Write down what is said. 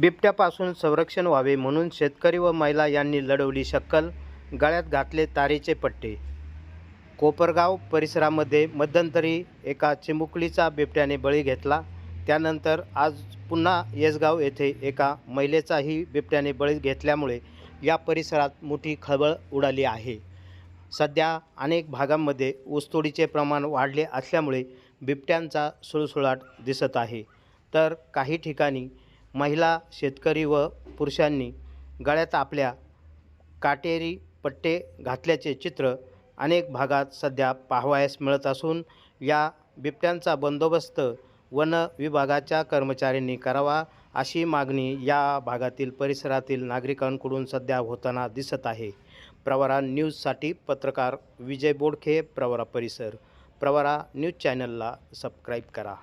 बिबट्यापासून संरक्षण व्हावे म्हणून शेतकरी व महिला यांनी लढवली शक्कल गळ्यात घातले तारेचे पट्टे. कोपरगाव परिसरामध्ये मध्यंतरी एका चिमुकलीचा बिबट्याने बळी घेतला. त्यानंतर आज पुन्हा येसगाव येथे एका महिलेचाही बिबट्याने बळी घेतल्यामुळे या परिसरात मोठी खळबळ उडाली आहे. सध्या अनेक भागांमध्ये ऊसतोडीचे प्रमाण वाढले असल्यामुळे बिबट्यांचा सुळसुळाट दिसत आहे. तर काही ठिकाणी महिला शेतकरी व पुरुषांनी गळ्यात आपल्या काटेरी पट्टे घातल्याचे चित्र अनेक भागात सध्या पाहावयास मिळत असून या बिबट्यांचा बंदोबस्त वन विभागाच्या कर्मचाऱ्यांनी करावा अशी मागणी या भागातील परिसरातील नागरिकांकडून सध्या होताना दिसत आहे. प्रवरा न्यूजसाठी पत्रकार विजय बोडखे प्रवरा परिसर. प्रवरा न्यूज चॅनलला सबस्क्राईब करा.